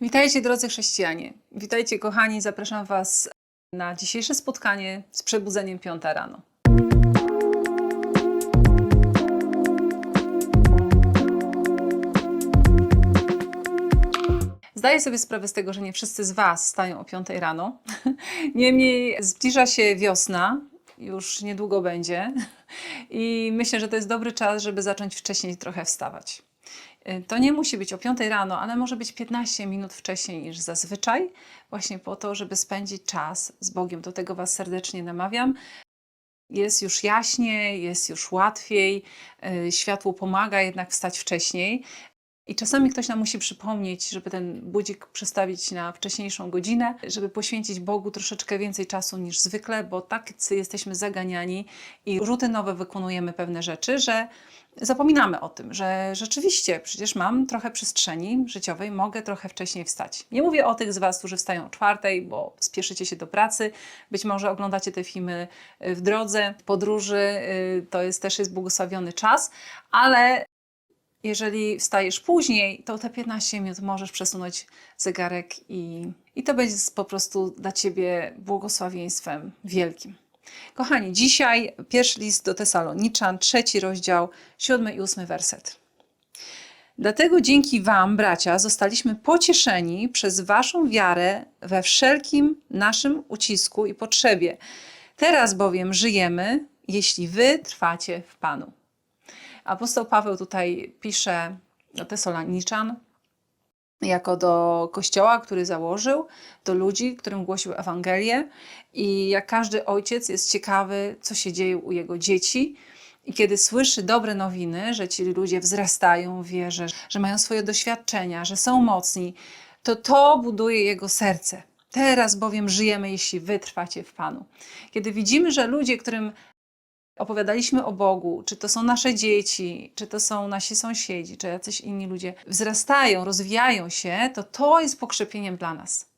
Witajcie drodzy chrześcijanie. Witajcie kochani, zapraszam Was na dzisiejsze spotkanie z przebudzeniem piąta rano. Zdaję sobie sprawę z tego, że nie wszyscy z Was stają o 5 rano. Niemniej zbliża się wiosna, już niedługo będzie i myślę, że to jest dobry czas, żeby zacząć wcześniej trochę wstawać. Y, To nie musi być o 5 rano, ale może być 15 minut wcześniej niż zazwyczaj, właśnie po to, żeby spędzić czas z Bogiem. Do tego Was serdecznie namawiam. Jest już jaśniej, jest już łatwiej, y, światło pomaga jednak wstać wcześniej. I czasami ktoś nam musi przypomnieć, żeby ten budzik przestawić na wcześniejszą godzinę, żeby poświęcić Bogu troszeczkę więcej czasu niż zwykle, bo tak jesteśmy zaganiani i rutynowo wykonujemy pewne rzeczy, że zapominamy o tym, że rzeczywiście przecież mam trochę przestrzeni życiowej, mogę trochę wcześniej wstać. Nie mówię o tych z Was, którzy wstają o czwartej, bo spieszycie się do pracy, być może oglądacie te filmy y, w drodze, w podróży, y, to jest też jest błogosławiony czas, ale jeżeli wstajesz później, to te 15 minut możesz przesunąć zegarek i, i to będzie po prostu dla Ciebie błogosławieństwem wielkim. Kochani, dzisiaj pierwszy list do Tesaloniczan, trzeci rozdział, siódmy i ósmy werset. Dlatego dzięki Wam, bracia, zostaliśmy pocieszeni przez Waszą wiarę we wszelkim naszym ucisku i potrzebie. Teraz bowiem żyjemy, jeśli Wy trwacie w Panu. Apostoł Paweł tutaj pisze do Tesaloniczan jako do kościoła, który założył, do ludzi, którym głosił Ewangelię i jak każdy ojciec jest ciekawy, co się dzieje u jego dzieci. I kiedy słyszy dobre nowiny, że ci ludzie wzrastają w wierze, że mają swoje doświadczenia, że są mocni, to to buduje jego serce. Teraz bowiem żyjemy, jeśli wy trwacie w Panu. Kiedy widzimy, że ludzie, którym opowiadaliśmy o Bogu, czy to są nasze dzieci, czy to są nasi sąsiedzi, czy jacyś inni ludzie, wzrastają, rozwijają się, to to jest pokrzepieniem dla nas.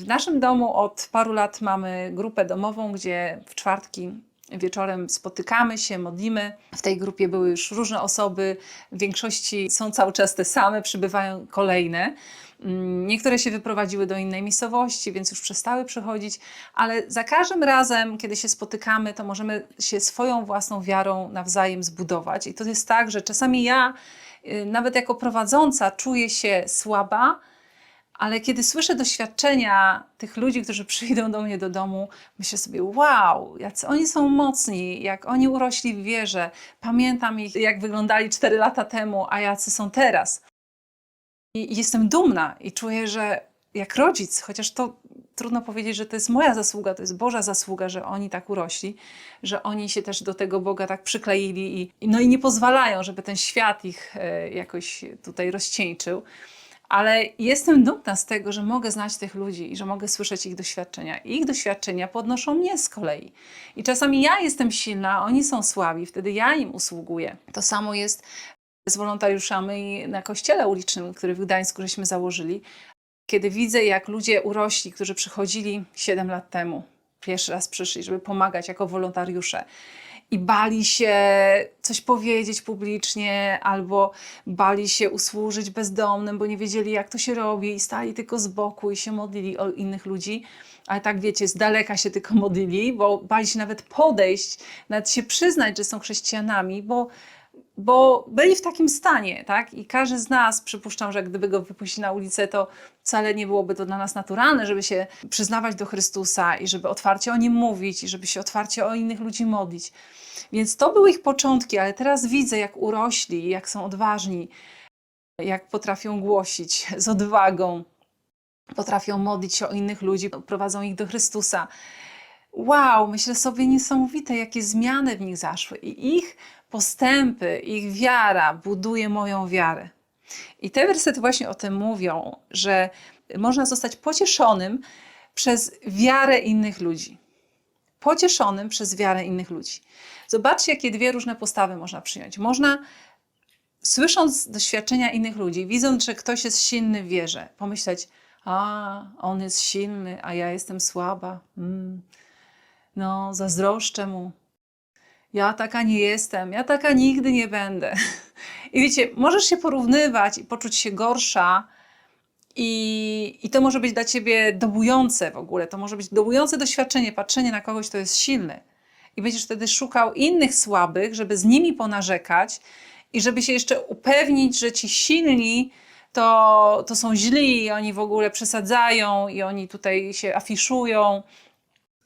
W naszym domu od paru lat mamy grupę domową, gdzie w czwartki wieczorem spotykamy się, modlimy. W tej grupie były już różne osoby, w większości są cały czas te same, przybywają kolejne. Mm, Niektóre się wyprowadziły do innej miejscowości, więc już przestały przychodzić, ale za każdym razem, kiedy się spotykamy, to możemy się swoją własną wiarą nawzajem zbudować. I to jest tak, że czasami ja, y, nawet jako prowadząca, czuję się słaba, ale kiedy słyszę doświadczenia tych ludzi, którzy przyjdą do mnie do domu, myślę sobie, wow, jacy oni są mocni, jak oni urośli w wierze. Pamiętam ich, jak wyglądali 4 lata temu, a jacy są teraz. I jestem dumna i czuję, że jak rodzic, chociaż to trudno powiedzieć, że to jest moja zasługa, to jest Boża zasługa, że oni tak urośli, że oni się też do tego Boga tak przykleili i, no i nie pozwalają, żeby ten świat ich e, jakoś tutaj rozcieńczył. Ale jestem dumna z tego, że mogę znać tych ludzi i że mogę słyszeć ich doświadczenia. I ich doświadczenia podnoszą mnie z kolei. I czasami ja jestem silna, oni są słabi, wtedy ja im usługuję. To samo jest z wolontariuszami na kościele ulicznym, który w Gdańsku żeśmy założyli. Kiedy widzę, jak ludzie urośli, którzy przychodzili 7 lat temu, pierwszy raz przyszli, żeby pomagać jako wolontariusze i bali się coś powiedzieć publicznie, albo bali się usłużyć bezdomnym, bo nie wiedzieli, jak to się robi, i stali tylko z boku i się modlili o innych ludzi. Ale tak wiecie, z daleka się tylko modlili, bo bali się nawet podejść, nawet się przyznać, że są chrześcijanami, bo bo byli w takim stanie, tak? I każdy z nas, przypuszczam, że gdyby go wypuścić na ulicę, to wcale nie byłoby to dla nas naturalne, żeby się przyznawać do Chrystusa i żeby otwarcie o Nim mówić i żeby się otwarcie o innych ludzi modlić. Więc to były ich początki, ale teraz widzę, jak urośli, jak są odważni, jak potrafią głosić z odwagą, potrafią modlić się o innych ludzi, prowadzą ich do Chrystusa. Wow, myślę sobie niesamowite, jakie zmiany w nich zaszły i ich postępy, ich wiara buduje moją wiarę. I te wersety właśnie o tym mówią, że można zostać pocieszonym przez wiarę innych ludzi. Pocieszonym przez wiarę innych ludzi. Zobaczcie, jakie dwie różne postawy można przyjąć. Można, słysząc doświadczenia innych ludzi, widząc, że ktoś jest silny w wierze, pomyśleć, a on jest silny, a ja jestem słaba. Mm. No, zazdroszczę mu. Ja taka nie jestem, ja taka nigdy nie będę. I wiecie, możesz się porównywać i poczuć się gorsza I, I to może być dla ciebie dobujące w ogóle, to może być dobujące doświadczenie, patrzenie na kogoś, kto jest silny. I będziesz wtedy szukał innych słabych, żeby z nimi ponarzekać i żeby się jeszcze upewnić, że ci silni to, to są źli i oni w ogóle przesadzają i oni tutaj się afiszują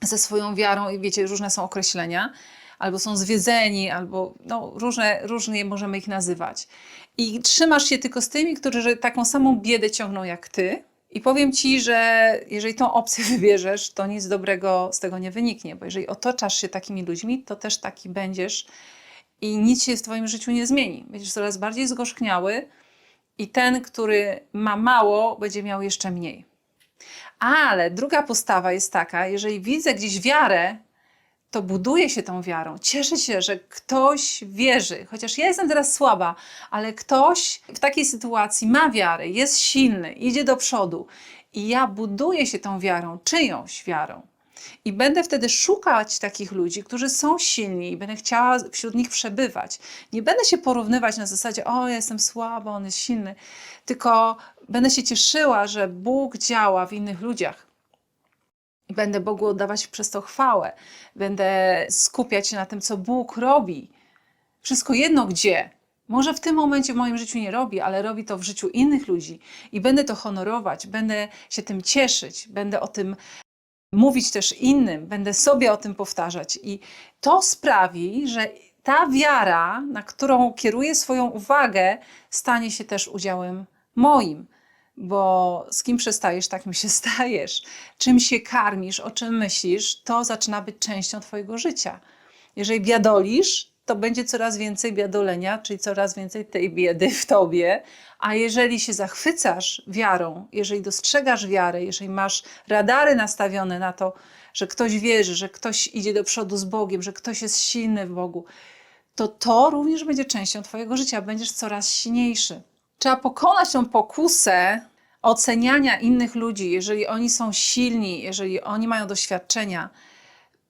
ze swoją wiarą i wiecie, różne są określenia, albo są zwiedzeni, albo no, różne, różnie możemy ich nazywać. I trzymasz się tylko z tymi, którzy taką samą biedę ciągną jak ty. I powiem ci, że jeżeli tą opcję wybierzesz, to nic dobrego z tego nie wyniknie, bo jeżeli otaczasz się takimi ludźmi, to też taki będziesz i nic się w twoim życiu nie zmieni. Będziesz coraz bardziej zgorzkniały i ten, który ma mało, będzie miał jeszcze mniej. Ale druga postawa jest taka, jeżeli widzę gdzieś wiarę, to buduję się tą wiarą. Cieszę się, że ktoś wierzy, chociaż ja jestem teraz słaba, ale ktoś w takiej sytuacji ma wiarę, jest silny, idzie do przodu i ja buduję się tą wiarą, czyjąś wiarą. I będę wtedy szukać takich ludzi, którzy są silni i będę chciała wśród nich przebywać. Nie będę się porównywać na zasadzie, o, ja jestem słaba, on jest silny, tylko będę się cieszyła, że Bóg działa w innych ludziach. Będę Bogu oddawać przez to chwałę. Będę skupiać się na tym, co Bóg robi. Wszystko jedno gdzie. Może w tym momencie w moim życiu nie robi, ale robi to w życiu innych ludzi. I będę to honorować, będę się tym cieszyć, będę o tym mówić też innym, będę sobie o tym powtarzać. I to sprawi, że ta wiara, na którą kieruję swoją uwagę, stanie się też udziałem moim. Bo z kim przestajesz, takim się stajesz. Czym się karmisz, o czym myślisz, to zaczyna być częścią Twojego życia. Jeżeli biadolisz, to będzie coraz więcej biadolenia, czyli coraz więcej tej biedy w tobie. A jeżeli się zachwycasz wiarą, jeżeli dostrzegasz wiarę, jeżeli masz radary nastawione na to, że ktoś wierzy, że ktoś idzie do przodu z Bogiem, że ktoś jest silny w Bogu, to to również będzie częścią Twojego życia. Będziesz coraz silniejszy. Trzeba pokonać tą pokusę oceniania innych ludzi, jeżeli oni są silni, jeżeli oni mają doświadczenia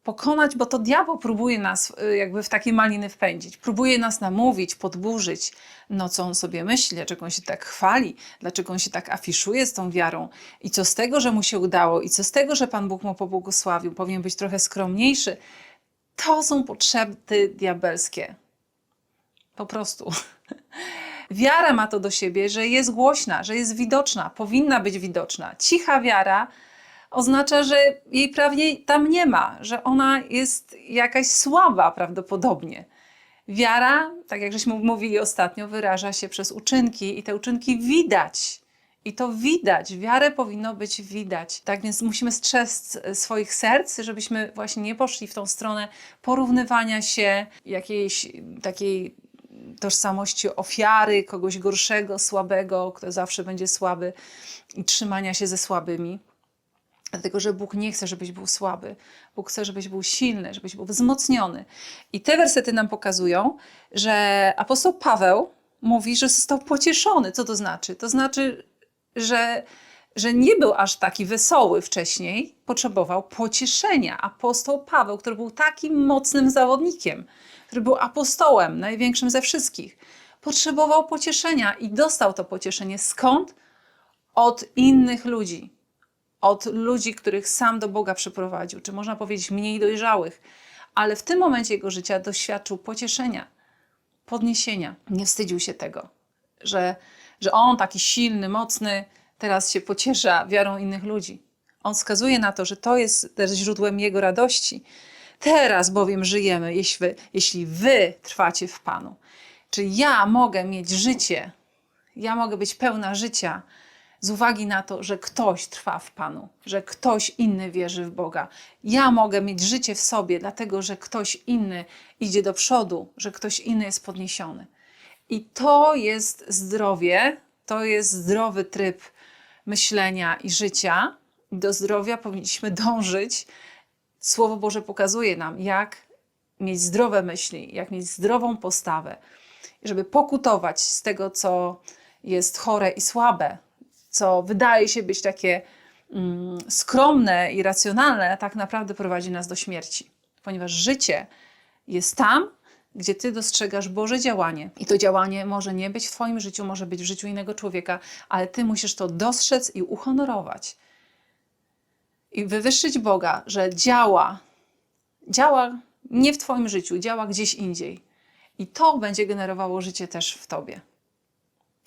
pokonać, bo to diabeł próbuje nas y, jakby w takie maliny wpędzić. Próbuje nas namówić, podburzyć, no co on sobie myśli, dlaczego on się tak chwali, dlaczego on się tak afiszuje z tą wiarą i co z tego, że mu się udało i co z tego, że Pan Bóg mu pobłogosławił, powinien być trochę skromniejszy. To są potrzeby diabelskie. Po prostu. Wiara ma to do siebie, że jest głośna, że jest widoczna, powinna być widoczna. Cicha wiara oznacza, że jej prawie tam nie ma, że ona jest jakaś słaba prawdopodobnie. Wiara, tak jak żeśmy mówili ostatnio, wyraża się przez uczynki i te uczynki widać. I to widać, wiarę powinno być widać. Tak więc musimy strzec swoich serc, żebyśmy właśnie nie poszli w tą stronę porównywania się, jakiejś takiej tożsamości ofiary, kogoś gorszego, słabego, kto zawsze będzie słaby i trzymania się ze słabymi. Dlatego, że Bóg nie chce, żebyś był słaby. Bóg chce, żebyś był silny, żebyś był wzmocniony. I te wersety nam pokazują, że apostoł Paweł mówi, że został pocieszony. Co to znaczy? To znaczy, że, że nie był aż taki wesoły wcześniej, potrzebował pocieszenia. Apostoł Paweł, który był takim mocnym zawodnikiem, który był apostołem, największym ze wszystkich, potrzebował pocieszenia i dostał to pocieszenie. Skąd? Od innych ludzi od ludzi, których sam do Boga przyprowadził, czy można powiedzieć mniej dojrzałych, ale w tym momencie jego życia doświadczył pocieszenia, podniesienia. Nie wstydził się tego, że, że on taki silny, mocny, teraz się pociesza wiarą innych ludzi. On wskazuje na to, że to jest też źródłem jego radości. Teraz bowiem żyjemy, jeśli wy, jeśli wy trwacie w Panu. Czy ja mogę mieć życie, ja mogę być pełna życia, z uwagi na to, że ktoś trwa w Panu, że ktoś inny wierzy w Boga. Ja mogę mieć życie w sobie, dlatego że ktoś inny idzie do przodu, że ktoś inny jest podniesiony. I to jest zdrowie, to jest zdrowy tryb myślenia i życia. Do zdrowia powinniśmy dążyć. Słowo Boże pokazuje nam, jak mieć zdrowe myśli, jak mieć zdrową postawę, żeby pokutować z tego, co jest chore i słabe, co wydaje się być takie mm, skromne i racjonalne, tak naprawdę prowadzi nas do śmierci. Ponieważ życie jest tam, gdzie Ty dostrzegasz Boże działanie. I to działanie może nie być w Twoim życiu, może być w życiu innego człowieka, ale Ty musisz to dostrzec i uhonorować. I wywyższyć Boga, że działa, działa nie w Twoim życiu, działa gdzieś indziej. I to będzie generowało życie też w Tobie.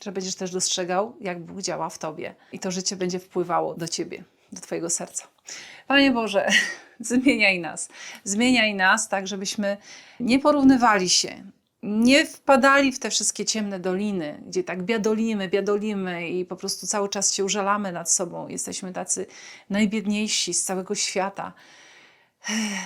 Że będziesz też dostrzegał, jak Bóg działa w Tobie. I to życie będzie wpływało do Ciebie, do Twojego serca. Panie Boże, zmieniaj nas. Zmieniaj nas tak, żebyśmy nie porównywali się, nie wpadali w te wszystkie ciemne doliny, gdzie tak biadolimy, biadolimy i po prostu cały czas się użalamy nad sobą. Jesteśmy tacy najbiedniejsi z całego świata.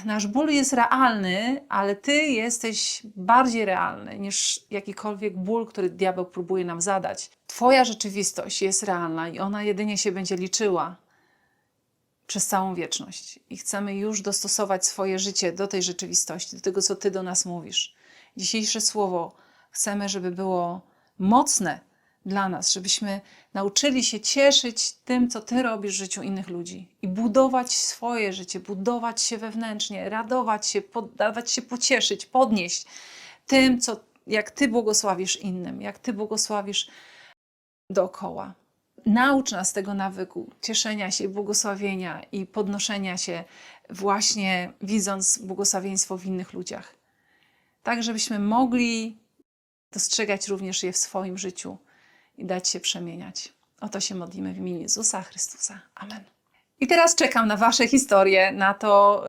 Nasz ból jest realny, ale Ty jesteś bardziej realny niż jakikolwiek ból, który diabeł próbuje nam zadać. Twoja rzeczywistość jest realna i ona jedynie się będzie liczyła przez całą wieczność. I chcemy już dostosować swoje życie do tej rzeczywistości, do tego, co Ty do nas mówisz. Dzisiejsze słowo chcemy, żeby było mocne dla nas, żebyśmy nauczyli się cieszyć tym, co Ty robisz w życiu innych ludzi i budować swoje życie, budować się wewnętrznie, radować się, dawać się pocieszyć, podnieść tym, co, jak Ty błogosławisz innym, jak Ty błogosławisz dookoła. Naucz nas tego nawyku cieszenia się, błogosławienia i podnoszenia się, właśnie widząc błogosławieństwo w innych ludziach. Tak, żebyśmy mogli dostrzegać również je w swoim życiu i dać się przemieniać. O to się modlimy w imieniu Jezusa Chrystusa. Amen. I teraz czekam na Wasze historie, na to,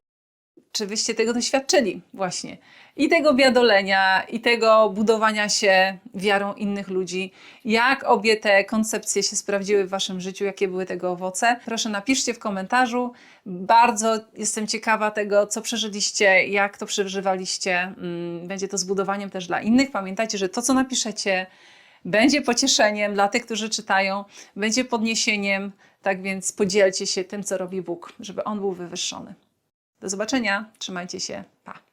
czy wyście tego doświadczyli właśnie. I tego biadolenia, i tego budowania się wiarą innych ludzi. Jak obie te koncepcje się sprawdziły w Waszym życiu, jakie były tego owoce? Proszę napiszcie w komentarzu. Bardzo jestem ciekawa tego, co przeżyliście, jak to przeżywaliście. Mm, Będzie to zbudowaniem też dla innych. Pamiętajcie, że to, co napiszecie, będzie pocieszeniem dla tych, którzy czytają, będzie podniesieniem. Tak więc podzielcie się tym, co robi Bóg, żeby On był wywyższony. Do zobaczenia, trzymajcie się, pa.